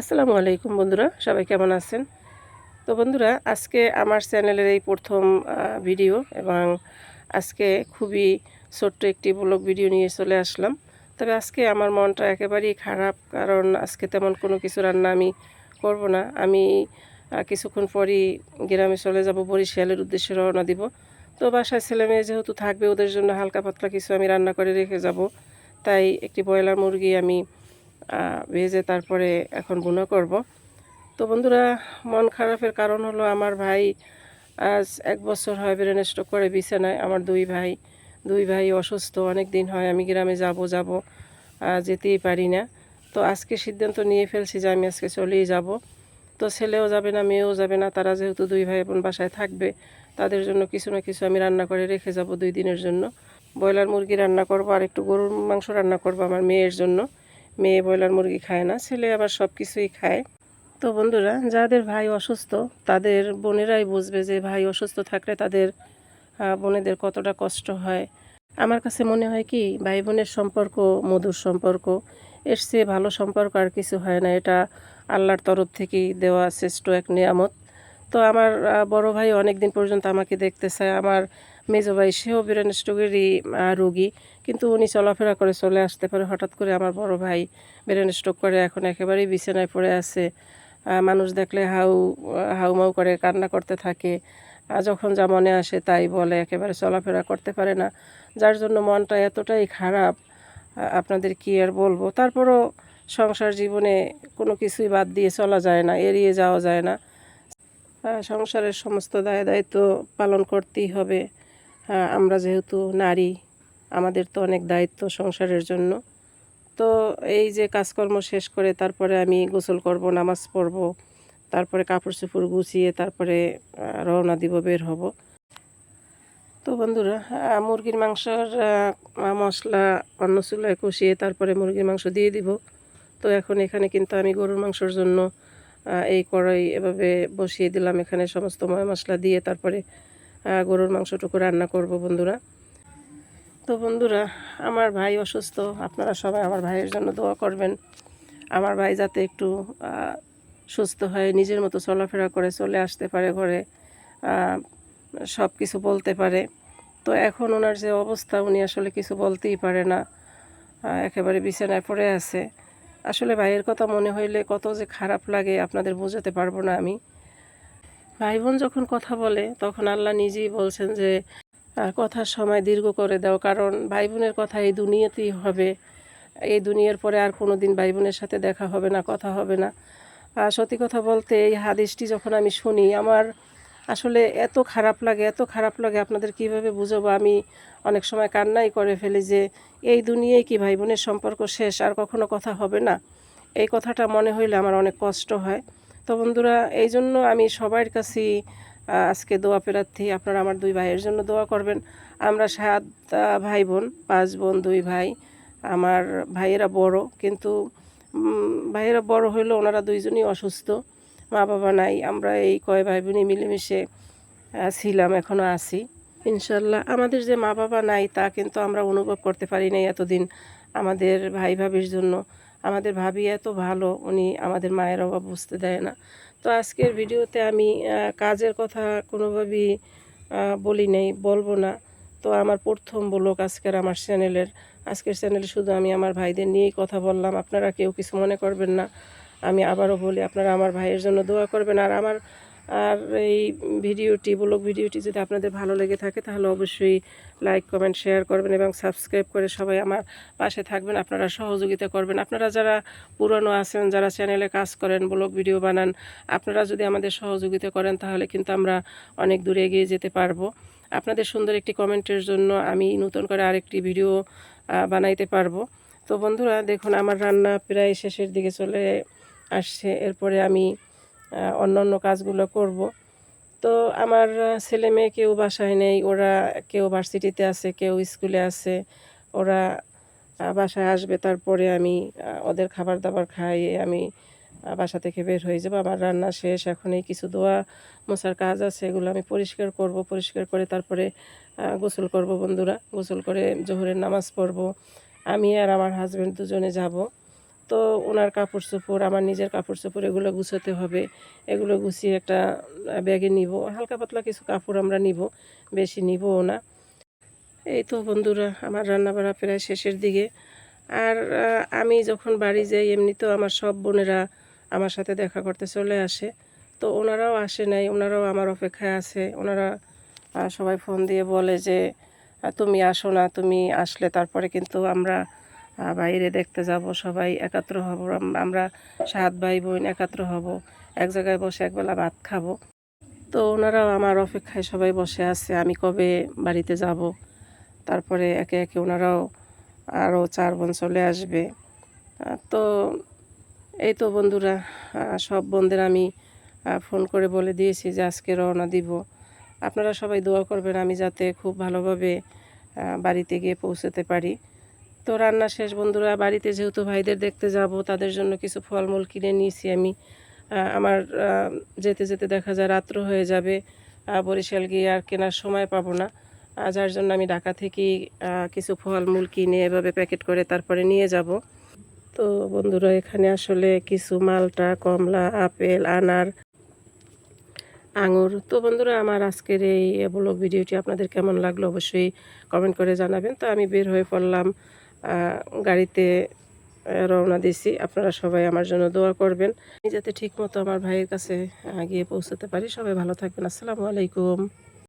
আসসালামু আলাইকুম বন্ধুরা, সবাই কেমন আছেন? তো বন্ধুরা, আজকে আমার চ্যানেলের এই প্রথম ভিডিও এবং আজকে খুবই ছোট্ট একটি ব্লগ ভিডিও নিয়ে চলে আসলাম। তবে আজকে আমার মনটা একেবারেই খারাপ, কারণ আজকে তেমন কোনো কিছু রান্না আমি করব না। আমি কিছুক্ষণ পরই গ্রামে চলে যাব, বরিশালের উদ্দেশ্যে রওনা দিব। তো বাসায় ছেলে মেয়ে যেহেতু থাকবে, ওদের জন্য হালকা পাতলা কিছু আমি রান্না করে রেখে যাব। তাই একটি ব্রয়লার মুরগি আমি ভেজে তারপরে এখন বুনা করব। তো বন্ধুরা, মন খারাপের কারণ হলো আমার ভাই আজ এক বছর হয় ব্রেন স্ট্রোক করে বিছানায়। আমার দুই ভাই দুই ভাই অসুস্থ অনেক দিন হয় আমি গ্রামে যাব যাব যেতেই পারি না। তো আজকে সিদ্ধান্ত নিয়ে ফেলছি যে আমি আজকে চলেই যাব। তো ছেলেও যাবে না, মেয়েও যাবে না, তারা যেহেতু দুই ভাই বোন বাসায় থাকবে, তাদের জন্য কিছু না কিছু আমি রান্না করে রেখে যাব দুই দিনের জন্য। ব্রয়লার মুরগি রান্না করব, আর একটু গরুর মাংস রান্না করব আমার মেয়ের জন্য। মেয়ে ব্রয়লার মুরগি খায় না, ছেলে আবার সব কিছুই খায়। তো বন্ধুরা, যাদের ভাই অসুস্থ, তাদের বোনেরাই বুঝবে যে ভাই অসুস্থ থাকলে তাদের বোনেদের কতটা কষ্ট হয়। আমার কাছে মনে হয় কি ভাই বোনের সম্পর্ক, মধুর সম্পর্ক, এর চেয়ে ভালো সম্পর্ক আর কিছু হয় না। এটা আল্লাহর তরফ থেকেই দেওয়া শ্রেষ্ঠ এক নিয়ামত। তো আমার বড় ভাই অনেক দিন পর্যন্ত আমাকে দেখতে চায়। আমার মেজো ভাই, সেও ব্রেন স্ট্রোকেরই রোগী, কিন্তু উনি চলাফেরা করে চলে আসতে পারে। হঠাৎ করে আমার বড় ভাই ব্রেন স্ট্রোক করে, এখন একেবারেই বিছানায় পড়ে আছে। মানুষ দেখলে হাউ হাউমাউ করে কান্না করতে থাকে। যখন যা মনে আসে তাই বলে, একেবারে চলাফেরা করতে পারে না। যার জন্য মনটা এতটাই খারাপ আপনাদের কি আর বলব? তারপরও সংসার জীবনে কোনো কিছুই বাদ দিয়ে চলা যায় না, এড়িয়ে যাওয়া যায় না। সংসারের সমস্ত দায় দায়িত্ব পালন করতেই হবে। আমরা যেহেতু নারী, আমাদের তো অনেক দায়িত্ব সংসারের জন্য। তো এই যে কাজকর্ম শেষ করে তারপরে আমি গোসল করব, নামাজ পড়ব, তারপরে কাপড় চোপড় গুছিয়ে তারপরে রওনা দিব, বের হব। তো বন্ধুরা মুরগির মাংসর মশলা অন্য চুলায় কষিয়ে তারপরে মুরগির মাংস দিয়ে দিব। তো এখন এখানে কিন্তু আমি গরুর মাংসর জন্য এই কড়াই এভাবে বসিয়ে দিলাম। এখানে সমস্ত ময় মশলা দিয়ে তারপরে গরুর মাংসটুকু রান্না করব বন্ধুরা। তো বন্ধুরা, আমার ভাই অসুস্থ, আপনারা সবাই আমার ভাইয়ের জন্য দোয়া করবেন। আমার ভাই যাতে একটু সুস্থ হয়ে নিজের মতো চলাফেরা করে চলে আসতে পারে ঘরে সব কিছু বলতে পারে। তো এখন ওনার যে অবস্থা, উনি আসলে কিছু বলতেই পারে না। একেবারে বিছানায় পড়ে আছে। আসলে ভাইয়ের কথা মনে হইলে কত যে খারাপ লাগে, আপনাদের বোঝাতে পারব না আমি। ভাই বোন যখন কথা বলে, তখন আল্লাহ নিজেই বলছেন যে কথার সময় দীর্ঘ করে দাও, কারণ ভাই বোনের কথা এই দুনিয়াতেই হবে। এই দুনিয়ার পরে আর কোনো দিন ভাই বোনের সাথে দেখা হবে না, কথা হবে না। আর সত্যি কথা বলতে, এই হাদিসটি যখন আমি শুনি, আমার আসলে এত খারাপ লাগে, এত খারাপ লাগে আপনাদের কীভাবে বুঝাবো? আমি অনেক সময় কান্নাই করে ফেলি যে, এই দুনিয়ায় কি ভাই বোনের সম্পর্ক শেষ? আর কখনো কথা হবে না? এই কথাটা মনে হইলে আমার অনেক কষ্ট হয়। তো বন্ধুরা এই জন্য আমি সবার আহ, আজকে দোয়া প্রার্থী। আপনারা আমার দুই ভাইয়ের জন্য দোয়া করবেন। আমরা সাত ভাই বোন পাঁচ বোন দুই ভাই। আমার ভাইয়েরা বড় কিন্তু ভাইয়েরা বড় হইলেও ওনারা দুইজনই অসুস্থ। মা বাবা নাই আমরা এই কয় ভাই বোনই মিলেমিশে ছিলাম এখনও আছি। ইনশাল্লাহ আমাদের যে মা বাবা নাই তা কিন্তু আমরা অনুভব করতে পারি নাই এতদিন আমাদের ভাই ভাবির জন্য। আমাদের ভাবি এত ভালো, উনি আমাদের মায়ের অভাব বুঝতে দেয় না। তো আজকের ভিডিওতে আমি কাজের কথা কোনোভাবেই বলি নেই, বলব না। তো আমার প্রথম ব্লগ আজকের আমার চ্যানেলের, আজকের চ্যানেলে শুধু আমি আমার ভাইদের নিয়েই কথা বললাম, আপনারা কেউ কিছু মনে করবেন না। আমি আবারও বলি, আপনারা আমার ভাইয়ের জন্য দোয়া করবেন। আর আমার আর এই ভিডিওটি, ব্লগ ভিডিওটি যদি আপনাদের ভালো লেগে থাকে, তাহলে অবশ্যই লাইক, কমেন্ট, শেয়ার করবেন এবং সাবস্ক্রাইব করে সবাই আমার পাশে থাকবেন। আপনারা সহযোগিতা করবেন। আপনারা যারা পুরনো আছেন, যারা চ্যানেলে কাজ করেন, ব্লগ, ভিডিও বানান, আপনারা যদি আমাদের সহযোগিতা করেন, তাহলে কিন্তু আমরা অনেক দূরে এগিয়ে যেতে পারব। আপনাদের সুন্দর একটি কমেন্টের জন্য আমি নতুন করে আরেকটি ভিডিও বানাইতে পারব। তো বন্ধুরা, দেখুন, আমার রান্না প্রায় শেষের দিকে চলে আসছে। এরপরে আমি আহ, অন্য কাজগুলো করব। তো আমার ছেলে মেয়ে কেউ বাসায় নেই ওরা কেউ ভার্সিটিতে আছে কেউ স্কুলে আছে ওরা বাসায় আসবে তারপরে আমি ওদের খাবার দাবার খাইয়ে আমি বাসা থেকে বের হয়ে যাব। আমার রান্না শেষ এখন এই কিছু দোয়া মোছার কাজ আছে এগুলো আমি পরিষ্কার করব পরিষ্কার করে তারপরে গোসল করব বন্ধুরা। গোসল করে জোহরের নামাজ পড়ব। আমি আর আমার হাজব্যান্ড দুজনে যাব। তো ওনার কাপড় চোপড়, আমার নিজের কাপড় চোপড়, এগুলো গুছোতে হবে। এগুলো গুছিয়ে একটা ব্যাগে নিব। হালকা পাতলা কিছু কাপড় আমরা নিব, বেশি নিবও না। এই তো বন্ধুরা, আমার রান্নাবাড়া প্রায় শেষের দিকে। আর আমি যখন বাড়ি যাই, এমনিতেও আমার সব বোনেরা আমার সাথে দেখা করতে চলে আসে। তো ওনারাও আসে নাই, ওনারাও আমার অপেক্ষায় আছে। ওনারা সবাই ফোন দিয়ে বলে যে তুমি আসো না, তুমি আসলে তারপরে কিন্তু আমরা বাইরে দেখতে যাব, সবাই একাত্র হব আমরা সাত ভাই বোন একাত্র হব, এক জায়গায় বসে একবেলা ভাত খাব। তো ওনারাও আমার অপেক্ষায় সবাই বসে আছে, আমি কবে বাড়িতে যাব? তারপরে একে একে ওনারাও আরও চার বোন চলে আসবে। তো এই তো বন্ধুরা সব বোনদের আমি ফোন করে বলে দিয়েছি যে আজকে রওনা দিব। আপনারা সবাই দোয়া করবেন আমি যাতে খুব ভালোভাবে বাড়িতে গিয়ে পৌঁছতে পারি। তো রান্না শেষ, বন্ধুরা বাড়িতে যেহেতু ভাইদের দেখতে যাব, তাদের জন্য কিছু ফলমূল কিনে নিয়েছি আমি। আমার যেতে যেতে দেখা যায় রাত্র হয়ে যাবে বরিশাল গিয়ে আর কেনার সময় পাবো না। যার জন্য আমি ঢাকা থেকেই কিছু ফলমূল কিনে এভাবে প্যাকেট করে তারপরে নিয়ে যাব। তো বন্ধুরা, এখানে আসলে কিছু মালটা, কমলা, আপেল, আনার, আঙুর। তো বন্ধুরা, আমার আজকের এই ব্লগ ভিডিওটি আপনাদের কেমন লাগল অবশ্যই কমেন্ট করে জানাবেন। তো আমি বের হয়ে পড়লাম গাড়িতে রওনা দিছি। আপনারা সবাই আমার জন্য দোয়া করবেন। আমি যাতে ঠিকমতো আমার ভাইয়ের কাছে গিয়ে পৌঁছাতে পারি। সবাই ভালো থাকবেন। আসসালামু আলাইকুম।